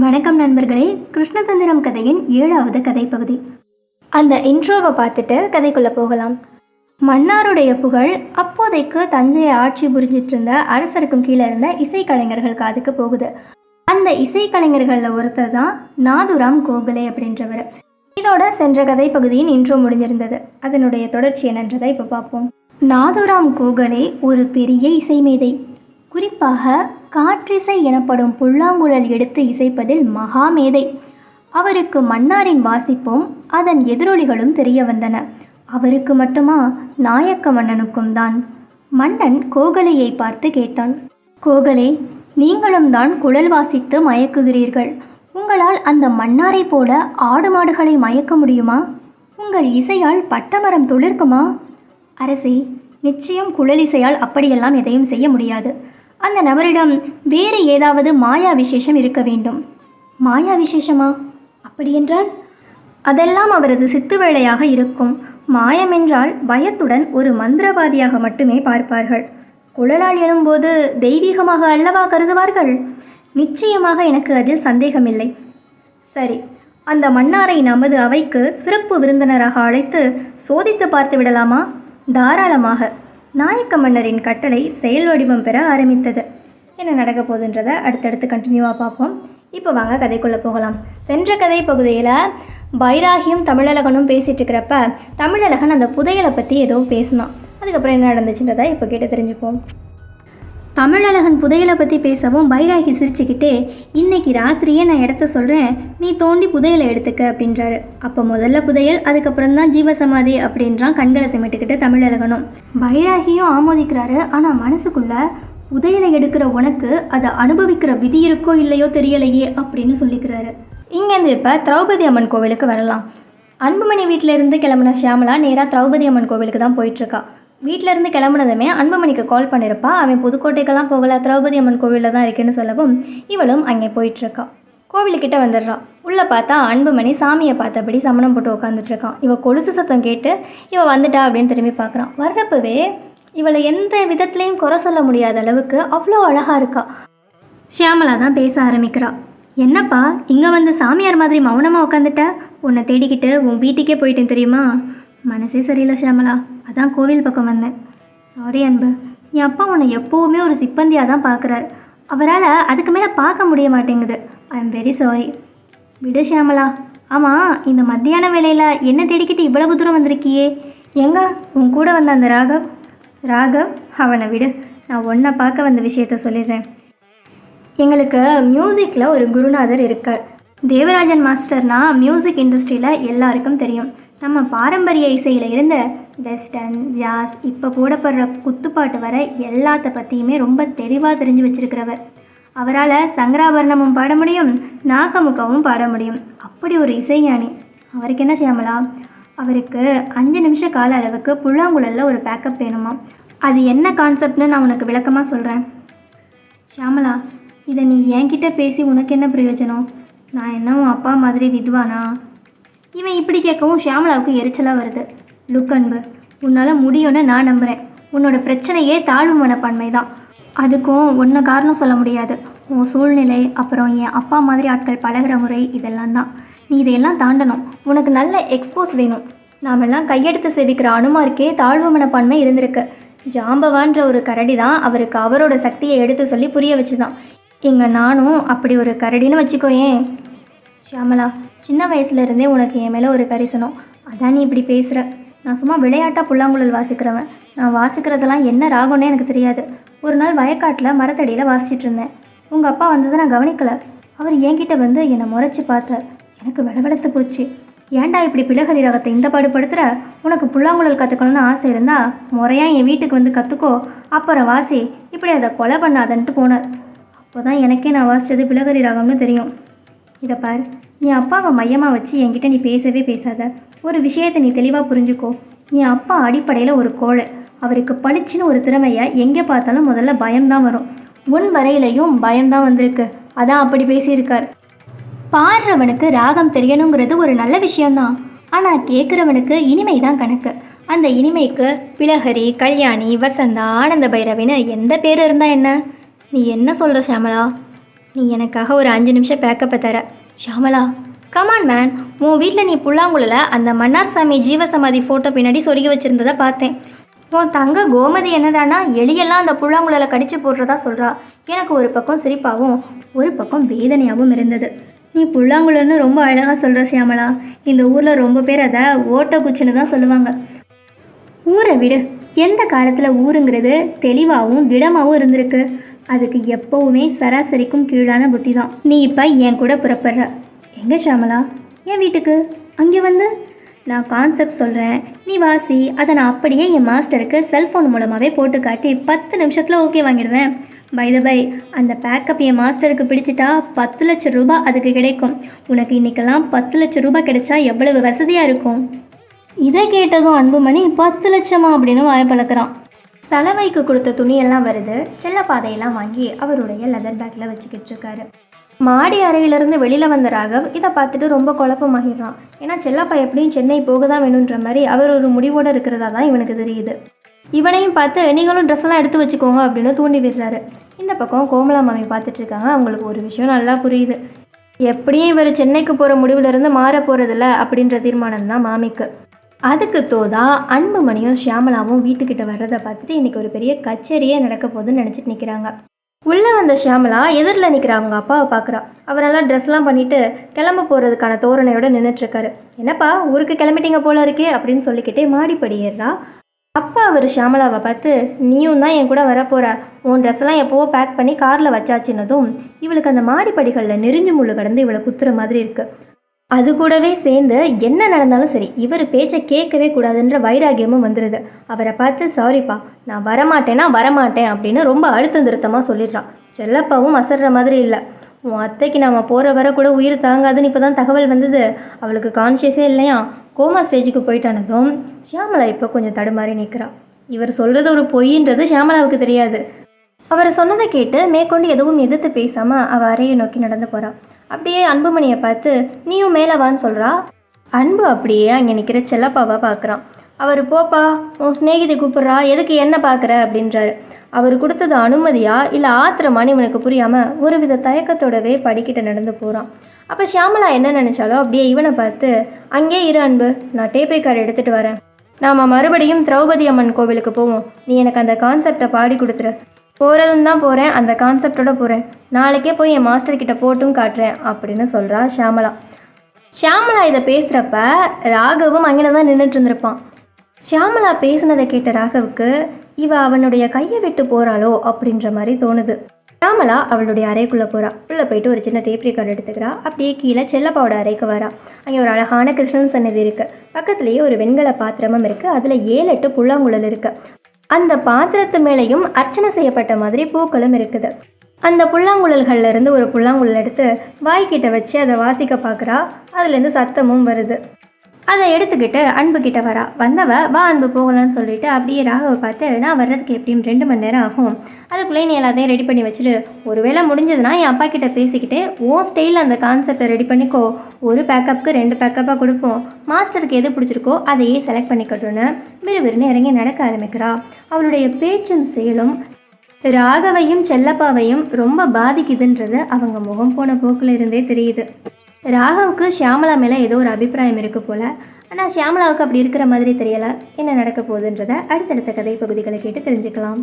வணக்கம் நண்பர்களே கிருஷ்ணதந்திரம் கதையின் ஏழாவது கதைப்பகுதி. அந்த இன்ட்ரோவை பார்த்துட்டு கதைக்குள்ளே போகலாம். மன்னாருடைய புகழ் அப்போதைக்கு தஞ்சையை ஆட்சி புரிஞ்சிட்டு இருந்த அரசருக்கும் கீழே இருந்த இசைக்கலைஞர்கள் காதுக்கு போகுது. அந்த இசைக்கலைஞர்களில் ஒருத்தர் தான் நாதுராம் கோகலே அப்படின்றவர். இதோட சென்ற கதை பகுதியின் இன்ட்ரோ முடிஞ்சிருந்தது. அதனுடைய தொடர்ச்சி என்னன்றதை இப்போ பார்ப்போம். நாதுராம் கோகலே ஒரு பெரிய இசை மேதை. குறிப்பாக காற்றிசை எனப்படும் புல்லாங்குழல் எடுத்து இசைப்பதில் மகாமேதை. அவருக்கு மன்னாரின் வாசிப்பும் அதன் எதிரொலிகளும் தெரிய வந்தன. அவருக்கு மட்டுமா நாயக்க மன்னனுக்கும் தான். மன்னன் கோகலையை பார்த்து கேட்டான். கோகலே நீங்களும் தான் குழல் வாசித்து மயக்குகிறீர்கள். உங்களால் அந்த மன்னாரை போல ஆடு மாடுகளை மயக்க முடியுமா? உங்கள் இசையால் பட்டமரம் துளிர்க்குமா? அரசி நிச்சயம் குழலிசையால் அப்படியெல்லாம் எதையும் செய்ய முடியாது. அந்த நபரிடம் வேறு ஏதாவது மாயா விசேஷம் இருக்க வேண்டும். மாயா விசேஷமா அப்படியென்றால் அதெல்லாம் அவரது சித்து வேலையாக இருக்கும். மாயம் என்றால் பயத்துடன் ஒரு மந்திரவாதியாக மட்டுமே பார்ப்பார்கள். குழலால் எனும்போது தெய்வீகமாக அல்லவா கருதுவார்கள்? நிச்சயமாக எனக்கு அதில் சந்தேகமில்லை. சரி அந்த மன்னாரை நமது அவைக்கு சிறப்பு விருந்தினராக அழைத்து சோதித்து பார்த்து விடலாமா தாராளமாக. நாயக்க மன்னரின் கட்டளை செயல் வடிவம் பெற ஆரம்பித்தது. என்ன நடக்க போகுதுன்றதை அடுத்தடுத்து கண்டினியூவாக பார்ப்போம். இப்போ வாங்க கதைக்குள்ளே போகலாம். சென்ற கதை பகுதியில் பைராகியும் தமிழழகனும் பேசிகிட்டு இருக்கிறப்ப தமிழழகன் அந்த புதையலை பற்றி ஏதோ பேசினான். அதுக்கப்புறம் என்ன நடந்துச்சுன்றதை இப்போ கேட்டு தெரிஞ்சுப்போம். தமிழழகன் புதையலை பற்றி பேசவும் பைராகி சிரிச்சுக்கிட்டே இன்னைக்கு ராத்திரியே நான் இடத்த சொல்கிறேன் நீ தோண்டி புதையலை எடுத்துக்க அப்படின்றாரு. அப்போ முதல்ல புதையல் அதுக்கப்புறம் தான் ஜீவசமாதி அப்படின்றான் கண்களை சிமிட்டுக்கிட்டு தமிழழகனும். பைராகியும் ஆமோதிக்கிறாரு. ஆனால் மனசுக்குள்ள புதையலை எடுக்கிற உனக்கு அதை அனுபவிக்கிற விதி இருக்கோ இல்லையோ தெரியலையே அப்படின்னு சொல்லிக்கிறாரு. இங்கேருந்து இப்போ திரௌபதி அம்மன் கோவிலுக்கு வரலாம். அன்புமணி வீட்டிலேருந்து கிளம்புன ஷியாமலா நேராக திரௌபதி அம்மன் கோவிலுக்கு தான் போயிட்டுருக்கா வீட்டிலேருந்து கிளம்புனதுமே அன்புமணிக்கு கால் பண்ணியிருப்பா அவன் புதுக்கோட்டைக்கெல்லாம் போகல. திரௌபதி அம்மன் கோவிலில் தான் இருக்குன்னு சொல்லவும் இவளும் அங்கே போயிட்டுருக்கா. கோவிலுக்கிட்ட வந்துடுறா. உள்ளே பார்த்தா அன்புமணி சாமியை பார்த்தபடி சமணம் போட்டு உட்காந்துட்ருக்கான் இவள் கொலுசு சத்தம் கேட்டு இவள் வந்துட்டா? அப்படின்னு திரும்பி பார்க்குறான். வர்றப்பவே இவளை எந்த விதத்துலேயும் குறை சொல்ல முடியாத அளவுக்கு அவ்வளோ அழகாக இருக்கா. ஷியாமலா தான் பேச ஆரம்பிக்கிறா. என்னப்பா இங்கே வந்து சாமியார் மாதிரி மௌனமாக உட்காந்துட்ட உன்னை தேடிக்கிட்டு உன் வீட்டுக்கே போயிட்டேன் தெரியுமா? மனசே சரியில்லை ஷியாமலா. அதான் கோவில் பக்கம் வந்தேன். சாரி அன்பு. என் அப்பா உன்னை எப்போவுமே ஒரு சிப்பந்தியாக தான் பார்க்குறாரு. அவரால் அதுக்கு மேலே பார்க்க முடிய மாட்டேங்குது. ஐ எம் வெரி சாரி விடு ஷியாமலா. ஆமாம் இந்த மத்தியான வேலையில் என்ன தேடிக்கிட்டு இவ்வளவு தூரம் வந்திருக்கியே? எங்க? உன் கூட வந்த அந்த ராகவ்? ராகவ் அவனை விடு. நான் ஒன்றை பார்க்க வந்த விஷயத்த சொல்லிடுறேன். எங்களுக்கு மியூசிக்கில் ஒரு குருநாதர் இருக்கார். தேவராஜன் மாஸ்டர்னா மியூசிக் இண்டஸ்ட்ரியில் எல்லாருக்கும் தெரியும். நம்ம பாரம்பரிய இசையில் இருந்த வெஸ்டர்ன் ஜாஸ் இப்போ போடப்படுற குத்துப்பாட்டு வரை எல்லாத்த பற்றியுமே ரொம்ப தெளிவாக தெரிஞ்சு வச்சிருக்கிறவர். அவரால் சங்கராபரணமும் பாட முடியும் நாக்கமுக்காவும் பாட முடியும். அப்படி ஒரு இசைஞானி. அவருக்கு என்ன செய்யாமலா அவருக்கு அஞ்சு நிமிஷ கால அளவுக்கு புல்லாங்குழலில் ஒரு பேக்கப் வேணுமா? அது என்ன கான்செப்ட்னு நான் உனக்கு விளக்கமாக சொல்கிறேன் ஷியாமலா இதை நீ என்கிட்ட பேசி உனக்கு என்ன பிரயோஜனம்? நான் என்ன உன் அப்பா மாதிரி வித்வானா? இவன் இப்படி கேட்கவும் ஷியாமலாவுக்கு எரிச்சலாக வருது. லுக் அன்பு உன்னால் முடியும்னு நான் நம்புகிறேன் உன்னோட பிரச்சனையே தாழ்வு மனப்பான்மை தான் அதுக்கும் ஒன்று காரணம் சொல்ல முடியாது. உன் சூழ்நிலை அப்புறம் என் அப்பா மாதிரி ஆட்கள் பழகுற முறை இதெல்லாம் தான். நீ இதையெல்லாம் தாண்டணும். உனக்கு நல்ல எக்ஸ்போஸ் வேணும். நாமெல்லாம் கையெடுத்து சேவிக்கிற அனுமாருக்கே தாழ்வு மனப்பான்மை இருந்திருக்கு. ஜாம்பவான்ற ஒரு கரடி தான் அவருக்கு அவரோட சக்தியை எடுத்து சொல்லி புரிய வச்சுதான். எங்கள் நானும் அப்படி ஒரு கரடின்னு வச்சுக்கோயேன் ஷியாமலா சின்ன வயசுலேருந்தே உனக்கு என் மேலே ஒரு கரிசனம். அதான் நீ இப்படி பேசுகிற நான் சும்மா விளையாட்டாக புல்லாங்குழல் வாசிக்கிறவன். நான் வாசிக்கிறதெல்லாம் என்ன ராகம்னே எனக்கு தெரியாது. ஒரு நாள் வயக்காட்டில் மரத்தடியில் வாசிச்சுட்டு இருந்தேன். உங்கள் அப்பா வந்ததை நான் கவனிக்கலை. அவர் என்கிட்ட வந்து என்னை முறைச்சி பார்த்தார். எனக்கு விளவெடுத்து போச்சு. ஏன்டா இப்படி பிளகரி ரகத்தை இந்த பாடுபடுத்துகிற உனக்கு புல்லாங்குழல் கற்றுக்கணும்னு ஆசை இருந்தால் முறையாக என் வீட்டுக்கு வந்து கற்றுக்கோ அப்புறம் வாசி. இப்படி அதை கொலை பண்ணாதன்ட்டு போனார். அப்போ தான் எனக்கே நான் வாசித்தது பிளகரி ராகம்னு தெரியும். இதை பார். என் அப்பாவை மையமாக வச்சு என்கிட்ட நீ பேசவே பேசாத. ஒரு விஷயத்தை நீ தெளிவாக புரிஞ்சுக்கோ. என் அப்பா அடிப்படையில் ஒரு கோழை. அவருக்கு பளிச்சுன்னு ஒரு திறமையை எங்கே பார்த்தாலும் முதல்ல பயம்தான் வரும். உன் வரையிலையும் பயம்தான் வந்திருக்கு. அதான் அப்படி பேசியிருக்கார். பாடுறவனுக்கு ராகம் தெரியணுங்கிறது ஒரு நல்ல விஷயம்தான். ஆனால் கேட்குறவனுக்கு இனிமை தான் கணக்கு. அந்த இனிமைக்கு பிளஹரி கல்யாணி வசந்தா ஆனந்த பைரவின்னு எந்த பேர் இருந்தால் என்ன? நீ என்ன சொல்கிற ஷியாமலா நீ எனக்காக ஒரு அஞ்சு நிமிஷம் பேக்கப்பை தர. ஷாமலா கமான் மேன் உன் வீட்டில் நீ புல்லாங்குழல அந்த மன்னார்சாமி ஜீவசமாதி ஃபோட்டோ பின்னாடி சொருகி வச்சுருந்ததை பார்த்தேன். உன் தங்க கோமதி என்னடானா எலியெல்லாம் அந்த புல்லாங்குழலை கடிச்சு போடுறதா சொல்கிறா எனக்கு ஒரு பக்கம் சிரிப்பாகவும் ஒரு பக்கம் வேதனையாகவும் இருந்தது. நீ புல்லாங்குழல்னு ரொம்ப அழகாக சொல்கிற சியாமலா இந்த ஊரில் ரொம்ப பேர் அதை ஓட்டக்குச்சின்னு தான் சொல்லுவாங்க. ஊரை விடு. எந்த காலத்தில் ஊருங்கிறது தெளிவாகவும் திடமாகவும் இருந்திருக்கு. அதுக்கு எப்போவுமே சராசரிக்கும் கீழான புத்தி தான் நீ இப்போ என் கூட புறப்படுற. எங்கே ஷாமலா என் வீட்டுக்கு? அங்கே வந்து? நான் கான்செப்ட் சொல்கிறேன் நீ வாசி அதை நான் அப்படியே என் மாஸ்டருக்கு செல்ஃபோன் மூலமாகவே போட்டு காட்டி பத்து நிமிஷத்தில் ஓகே வாங்கிடுவேன். பை த பை அந்த பேக்கப் என் மாஸ்டருக்கு பிடிச்சிட்டா பத்து லட்சம் ரூபாய் அதுக்கு கிடைக்கும். உனக்கு இன்னைக்கெல்லாம் பத்து லட்சம் ரூபாய் கிடைச்சா எவ்வளவு வசதியாக இருக்கும்? இதை கேட்டதும் அன்புமணி பத்து லட்சமா அப்படின்னு வாய்ப்பழக்கிறான் சலவைக்கு கொடுத்த துணியெல்லாம் வருது. செல்ல பாதையெல்லாம் வாங்கி அவருடைய லெதர் பேக்கில் வச்சுக்கிட்டு இருக்காரு. மாடி அறையிலிருந்து வெளியில் வந்த ராகவ் இதை பார்த்துட்டு ரொம்ப குழப்பமாகிடுறான். ஏன்னா செல்லப்பா எப்படியும் சென்னை போக தான் வேணுன்ற மாதிரி அவர் ஒரு முடிவோடு இருக்கிறதா தான் இவனுக்கு தெரியுது. இவனையும் பார்த்து நீங்களும் ட்ரெஸ் எல்லாம் எடுத்து வச்சுக்கோங்க அப்படின்னு தூண்டி விடுறாரு. இந்த பக்கம் கோமலா மாமி பார்த்துட்டு இருக்காங்க. அவங்களுக்கு ஒரு விஷயம் நல்லா புரியுது. எப்படியும் இவர் சென்னைக்கு போகிற முடிவுலேருந்து மாற போகிறதில்ல அப்படின்ற தீர்மானம் தான் மாமிக்கு. அதுக்கு தோதா அன்புமணியும் ஷியாமலாவும் வீட்டுக்கிட்ட வர்றதை பார்த்துட்டு இன்றைக்கி ஒரு பெரிய கச்சேரியே நடக்க போகுதுன்னு நினச்சிட்டு நிற்கிறாங்க உள்ளே வந்த ஷியாமலா எதிரில் நிற்கிற. அவங்க அப்பாவை பார்க்குறா. அவரெல்லாம் ட்ரெஸ்லாம் பண்ணிட்டு கிளம்ப போகிறதுக்கான தோரணையோடு நின்றுட்டுருக்காரு. என்னப்பா ஊருக்கு கிளம்பிட்டீங்க போல இருக்கே அப்படின்னு சொல்லிக்கிட்டே மாடிப்படி ஏறா அப்பா அவர் ஷியாமலாவை பார்த்து நீயும் தான் என் கூட வரப்போகிற உன் ட்ரெஸ்லாம் எப்போவோ பேக் பண்ணி காரில் வச்சாச்சுன்னதும் இவளுக்கு அந்த மாடிப்படிகளில் நெறிஞ்சு முள்ளு கடந்து இவளை குத்துற மாதிரி இருக்குது அது கூடவே சேர்ந்து என்ன நடந்தாலும் சரி இவர் பேச்சை கேட்கவே கூடாதுன்ற வைராகியமும் வந்துடுது அவரை பார்த்து சாரிப்பா நான் வரமாட்டேன்னா வரமாட்டேன் அப்படின்னு ரொம்ப அழுத்தம் திருத்தமாக சொல்லிடுறான் செல்லப்பாவும் அசர்ற மாதிரி இல்லை. உன் அத்தைக்கு நாம் போகிற வர கூட உயிர் தாங்காதுன்னு இப்போ தான் தகவல் வந்தது. அவளுக்கு கான்ஷியஸே இல்லையா? கோமா ஸ்டேஜுக்கு போயிட்டானதும் ஷியாமலா இப்போ கொஞ்சம் தடுமாறி நிற்கிறான் இவர் சொல்கிறது ஒரு பொய்ன்றது ஷியாமலாவுக்கு தெரியாது. அவர் சொன்னதை கேட்டு மேற்கொண்டு எதுவும் எதிர்த்து பேசாமல் அவள் அறையை நோக்கி நடந்து போகிறான் அப்படியே அன்புமணியை பார்த்து நீயும் மேலே வான்னு சொல்கிறா அன்பு அப்படியே அங்கே நிற்கிற செல்லப்பாவை பார்க்குறான். அவர் போப்பா உன் சிநேகிதி கூப்பிட்றா எதுக்கு என்ன பார்க்குற? அப்படின்றாரு. அவர் கொடுத்தது அனுமதியா இல்லை ஆத்திரமானு இவனுக்கு புரியாமல் ஒருவித தயக்கத்தோடவே படிக்கிட்ட நடந்து போகிறான் அப்போ ஷியாமலா என்ன நினச்சாலோ அப்படியே இவனை பார்த்து அங்கே இரு அன்பு நான் டேப் ரெக்கார்டு எடுத்துகிட்டு வரேன். நாம் மறுபடியும் திரௌபதி அம்மன் கோவிலுக்கு போவோம். நீ எனக்கு அந்த கான்செப்டை பாடி கொடுத்துரு. போகிறதும் தான் போகிறேன் அந்த கான்செப்டோட போகிறேன் நாளைக்கே போய் என் மாஸ்டர் கிட்ட போட்டும் காட்டுறேன் அப்படின்னு சொல்கிறா ஷியாமலா. ஷியாமலா இதை பேசுகிறப்ப ராகவும் அங்கே தான் நின்றுட்டு இருந்திருப்பான். ஷியாமலா பேசுனதை கேட்ட ராகவுக்கு இவ அவனுடைய கையை விட்டு போகிறாளோ அப்படின்ற மாதிரி தோணுது. ஷியாமலா அவளுடைய அறைக்குள்ளே போகிறா உள்ளே போயிட்டு ஒரு சின்ன டேப் ரெக்கார்டு எடுத்துக்கிறா. அப்படியே கீழே செல்லப்பாவோட அறைக்கு வரா. அங்கே ஒரு அழகான கிருஷ்ணன் சன்னதி இருக்குது பக்கத்துலேயே ஒரு வெண்கல பாத்திரமும் இருக்குது அதில் ஏழு எட்டு புல்லாங்குழல் இருக்குது அந்த பாத்திரத்து மேலேயும் அர்ச்சனை செய்யப்பட்ட மாதிரி பூக்களும் இருக்குது. அந்த புல்லாங்குழல்கள்ல இருந்து ஒரு புல்லாங்குழல் எடுத்து வாய்க்கிட்ட வச்சு அதை வாசிக்க பார்க்குறா. அதுலேருந்து சத்தமும் வருது. அதை எடுத்துக்கிட்டு அன்புக்கிட்ட வரா. வந்தவ வா அன்பு போகலான்னு சொல்லிட்டு அப்படியே ராகவை பார்த்து நான் வர்றதுக்கு எப்படியும் ரெண்டு மணி நேரம் ஆகும். அதுக்குள்ளே நீ எல்லாத்தையும் ரெடி பண்ணி வச்சுட்டு ஒருவேளை முடிஞ்சதுன்னா என் அப்பா கிட்ட பேசிக்கிட்டு ஓ ஸ்டைலில் அந்த கான்செப்டை ரெடி பண்ணிக்கோ. ஒரு பேக்கப்புக்கு ரெண்டு பேக்கப்பாக கொடுப்போம். மாஸ்டருக்கு எது பிடிச்சிருக்கோ அதையே செலக்ட் பண்ணிக்கட்டும்னு. விறுவிறுன்னு இறங்கி நடக்க ஆரம்பிக்கிறா. அவளுடைய பேச்சும் செயலும் ராகவையும் செல்லப்பாவையும் ரொம்ப பாதிக்குதுன்றது அவங்க முகம் போன போக்கில் இருந்தே தெரியுது. ராகவுக்கு ஷியாமலா மேலே ஏதோ ஒரு அபிப்பிராயம் இருக்குது போல். ஆனால் ஷியாமலாவுக்கு அப்படி இருக்கிற மாதிரி தெரியலை. என்ன நடக்க போகுதுன்றதை அடுத்தடுத்த கதை பகுதிகளை கேட்டு தெரிஞ்சுக்கலாம்.